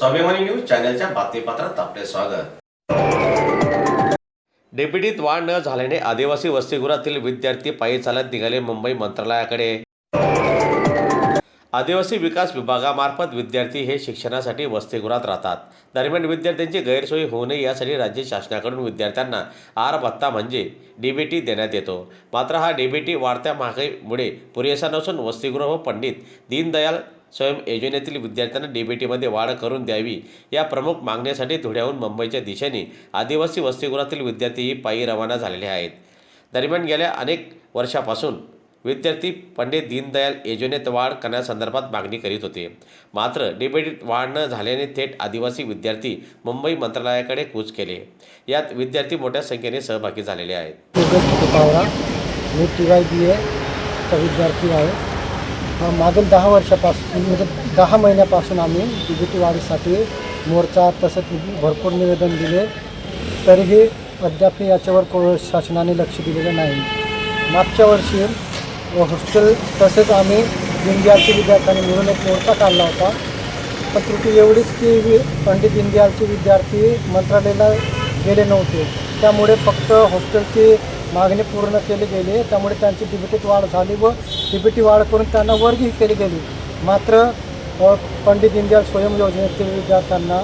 स्वाभिमानी न्यूज चॅनलच्या बातमीपत्रात आपले स्वागत. डेप्युटीत वाढ न झाल्याने आदिवासी वसतिगृहातील विद्यार्थी पायी चालत निघाले मुंबई मंत्रालयाकडे. आदिवासी विकास विभागामार्फत विद्यार्थी हे शिक्षणासाठी वसतिगृहात राहतात. दरम्यान विद्यार्थ्यांची गैरसोय होऊ नये यासाठी राज्य शासनाकडून विद्यार्थ्यांना आर भत्ता म्हणजे डीबीटी देण्यात येतो. मात्र हा डीबीटी वाढत्या महागाईमुळे पुरेसा नसून वसतिगृह व पंडित दीनदयाल स्वयं योजनेतील विद्यार्थ्यांना डीबीटीमध्ये वाढ करून द्यावी या प्रमुख मागण्यासाठी धुळ्याहून मुंबईच्या दिशेने आदिवासी वसतिगृहातील विद्यार्थीही पायी रवाना झालेले आहेत. दरम्यान गेल्या अनेक वर्षापासून विद्यार्थी पंडित दीनदयाल योजनेत वाढ करण्यासंदर्भात मागणी करीत होते. मात्र डिबेटीत वाढ न झाल्याने थेट आदिवासी विद्यार्थी मुंबई मंत्रालयाकडे कूच केले. यात विद्यार्थी मोठ्या संख्येने सहभागी झालेले आहेत. मी टी वाय बी एचा विद्यार्थी आहे. मागील दहा वर्षापासून म्हणजे दहा महिन्यापासून आम्ही डी वाढीसाठी मोर्चा तसंच भरपूर निवेदन दिले. तरीही अद्याप याच्यावर को शासनाने लक्ष दिलेलं नाही. मागच्या वर्षी हॉस्टेल तसेच आम्ही दीनदयालच्या विद्यार्थ्यांनी मिळून एक मोर्चा काढला होता. पण त्रुटी एवढीच की वि- पंडित दीनदयालचे विद्यार्थी मंत्रालयाला गेले नव्हते. त्यामुळे फक्त हॉस्टेलची मागणी पूर्ण केली गेली. त्यामुळे त्यांची डिबिटीत वाढ झाली व डिबिटी वाढ करून त्यांना वर्गही केली गेली. मात्र पंडित दीनदयाल स्वयं योजनेतील विद्यार्थ्यांना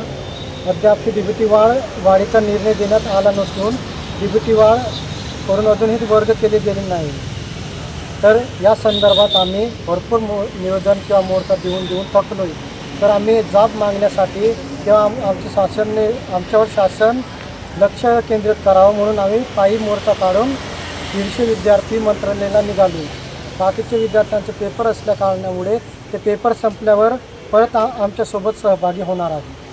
अद्याप ही डिबिटी वाढ वाढीचा निर्णय देण्यात आला नसून डिबिटी वाढ करून अजूनही वर्ग केले गेले नाही. तर या संदर्भात आम्ही भरपूर मो नियोजन किंवा मोर्चा देऊन देऊन थकलो आहे तर आम्ही जाब मागण्यासाठी किंवा आम आमच्या शासनने आमच्यावर शासन लक्ष केंद्रित करावं म्हणून आम्ही पायी मोर्चा काढून दीडशे विद्यार्थी मंत्रालयाला निघालो. बाकीचे विद्यार्थ्यांचे पेपर असल्या कारणामुळे ते पेपर संपल्यावर परत आमच्यासोबत सहभागी होणार आहे